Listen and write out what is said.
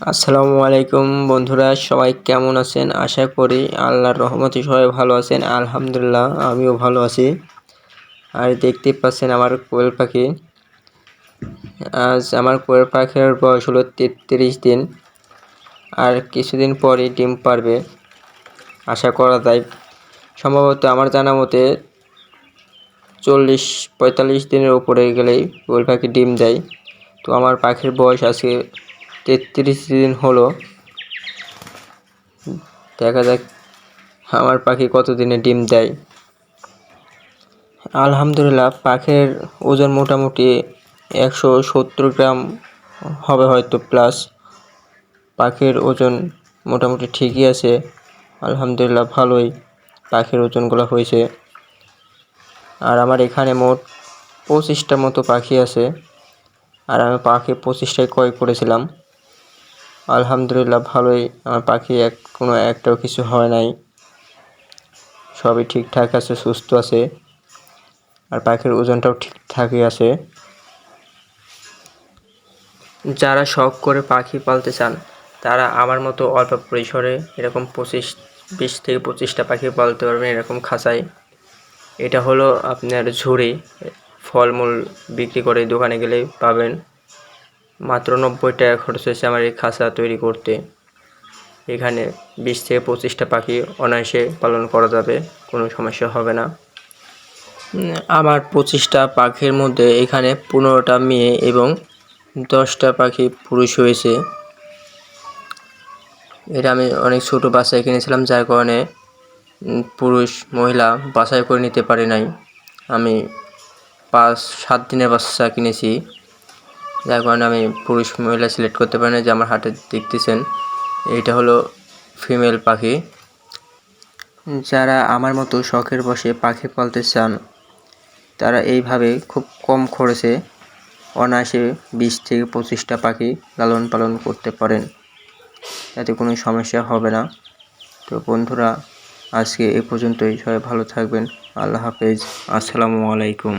আসসালামু আলাইকুম বন্ধুরা, সবাই কেমন আছেন? আশা করি আল্লাহর রহমতে সবাই ভালো আছেন। আলহামদুলিল্লাহ, আমিও ভালো আছি। আর দেখতে পাচ্ছেন আমার কোয়েল পাখি। আজ আমার কোয়েল পাখির বয়স হলো তেত্রিশ দিন। আর কিছুদিন পরে ডিম পারবে। আশা করা যায়। সম্ভবত আমার জানা মতে চল্লিশ, পঁয়তাল্লিশ দিনের উপরে গেলেই কোয়েল পাখি ডিম দেয়। তো আমার পাখির বয়স আজকে তেত্রিশ দিন হলো। দেখা যাক আমার পাখি কতদিনে ডিম দেয়। আলহামদুলিল্লাহ, পাখির ওজন মোটামুটি একশো সত্তর গ্রাম হবে হয়তো প্লাস পাখির ওজন মোটামুটি ঠিকই আছে। আলহামদুলিল্লাহ, ভালোই পাখির ওজনগুলো হয়েছে। আর আমার এখানে মোট পঁচিশটা মতো পাখি আছে। আর আমি পাখি পঁচিশটাই ক্রয় করেছিলাম। আলহামদুলিল্লাহ ভালোই। আমার পাখি এক কোনো একটাও কিছু হয় নাই। সবই ঠিকঠাক আছে, সুস্থ আছে। আর পাখির ওজনটাও ঠিকঠাকই আছে। যারা শখ করে পাখি পালতে চান, তারা আমার মতো অল্প পরিসরে এরকম পঁচিশ, বিশ থেকে পঁচিশটা পাখি পালতে পারবেন এরকম খাঁচায়। এটা হলো আপনার ঝুড়ি, ফলমূল বিক্রি করে দোকানে গেলেই পাবেন। মাত্র নব্বই টাকা খরচ হয়েছে আমার এই খাঁচা তৈরি করতে। এখানে বিশ থেকে পঁচিশটা পাখি অনায়াসে পালন করা যাবে, কোনো সমস্যা হবে না। আমার পঁচিশটা পাখির মধ্যে এখানে পনেরোটা মেয়ে এবং দশটা পাখি পুরুষ হয়েছে। এটা আমি অনেক ছোটো বাচ্চায় কিনেছিলাম, যার কারণে পুরুষ মহিলা বাছাই করে নিতে পারি নাই। আমি পাঁচ, সাত দিনের বাচ্চা কিনেছি। যার কারণে আমি পুরুষ মহিলা সিলেক্ট করতে পারি না, যে আমার হাটে দেখতেছেন। এইটা হলো ফিমেল পাখি। যারা আমার মতো শখের বসে পাখি পালতে চান, তারা এইভাবে খুব কম খরচে অনায়াসে বিশ থেকে পঁচিশটা পাখি লালন পালন করতে পারেন। তাতে কোনো সমস্যা হবে না। তো বন্ধুরা, আজকে এ পর্যন্তই। সবাই ভালো থাকবেন। আল্লাহ হাফেজ। আসসালামু আলাইকুম।